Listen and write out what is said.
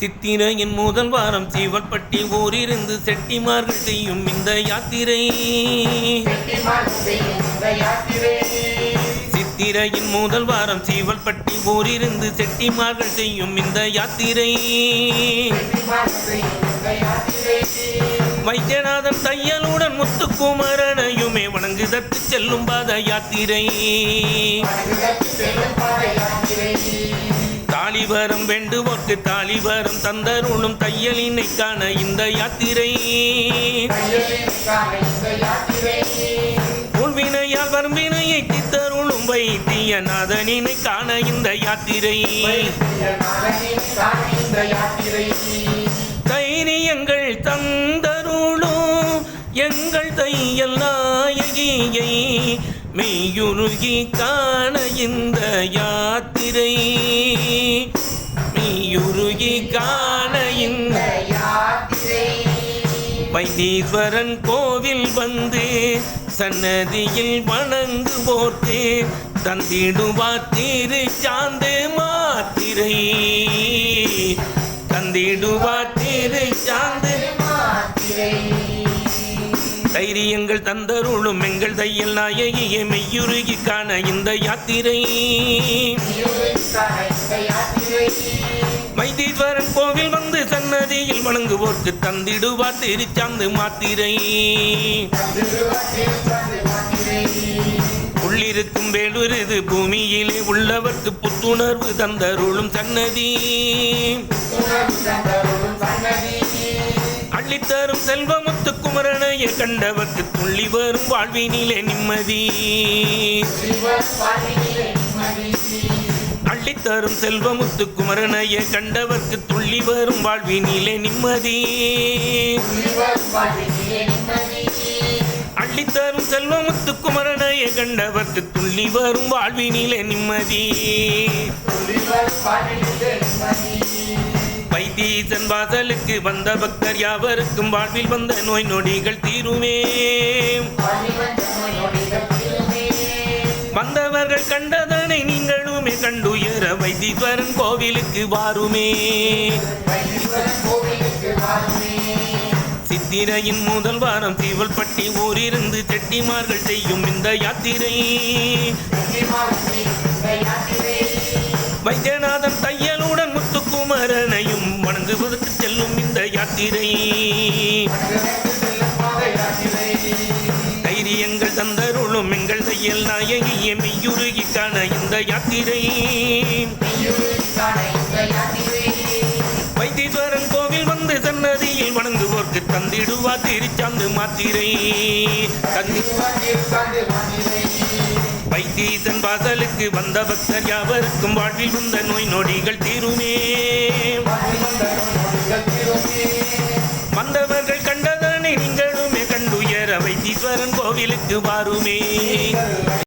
சித்திரையின் முதல் வாரம் சீவல்பட்டி ஊரிருந்து செட்டிமார்கள் செய்யும் இந்த யாத்திரை. சித்திரையின் முதல் வாரம் சீவல்பட்டி ஊரிருந்து செட்டிமார்கள் செய்யும் இந்த யாத்திரை. வைத்தியநாதன் தையலுடன் முத்துக்குமரனையுமே வணங்குதற்கு செல்லும் பாத யாத்திரை. வரும் வேண்டுவோர்க்கு தாலி வரும் தந்தருளும் தையலினை காண இந்த யாத்திரை. உள்வினையால் வரும் வினையை தித்தருளும் வைத்தியநாதனினை காண இந்த யாத்திரை. தைரியங்கள் தந்தருளும் எங்கள் தையல் நாயகியை மெய்யுருகி காண இந்த யாத்திரை. மெய்யுருகி காண இந்த வைத்தீஸ்வரன் கோவில் வந்து சன்னதியில் வணங்குவோர்க்கு தந்திடுவார் திரு சாந்து மாத்திரை. தந்திடுவார் திரு சாந்து தைரியங்கள் தந்தருளும் எங்கள் தையல் நாயகியை மெய்யுருகி காண இந்த யாத்திரை. வந்து சன்னதியில் தந்திடுவார் திருச்சாந்து மாத்திரை. உள்ளிருக்கும் வேலுருது பூமியிலே உள்ளவர்க்கு புத்துணர்வு தந்தருளும் சன்னதி. அள்ளித்தரும் செல்வமுத்து குமரனைய கண்டவர்க்கு துள்ளி வரும் வாழ்வினிலே நிம்மதி. அள்ளித்தரும் செல்வமுத்து குமரனைய கண்டவர்க்கு துள்ளி வரும் வாழ்வினிலே நிம்மதி. அள்ளித்தரும் செல்வமுத்து குமரனைய கண்டவர்க்கு துள்ளி வரும் வாழ்வினிலே நிம்மதி. வைத்தீசன் வாசலுக்கு வந்த பக்தர் யாவருக்கும் வாழ்வில் வந்த நோய் நொடிகள் தீருமே. வந்தவர்கள் கண்டதனை வைத்தீஸ்வரன் கோவிலுக்கு வாருமே. சித்திரையின் முதல் வாரம் சீவல்பட்டி ஊரிருந்து செட்டிமார்கள் செய்யும் இந்த யாத்திரை. தைரியங்கள் தந்தருளும் எங்கள் தையல் நாயகிய மெய்யுருகி காண இந்த யாத்திரை வைத்தீஸ்வரன் கோவில் வந்து சன்னதியில் வணங்குவோர்க்கு தந்திடுவா திருச்சாந்து மாத்திரை. வைத்தீசன் வாசலுக்கு வந்த பக்தர் யாவருக்கும் வாழ்வில் வந்த நோய் நொடிகள் தீருமே. வருமே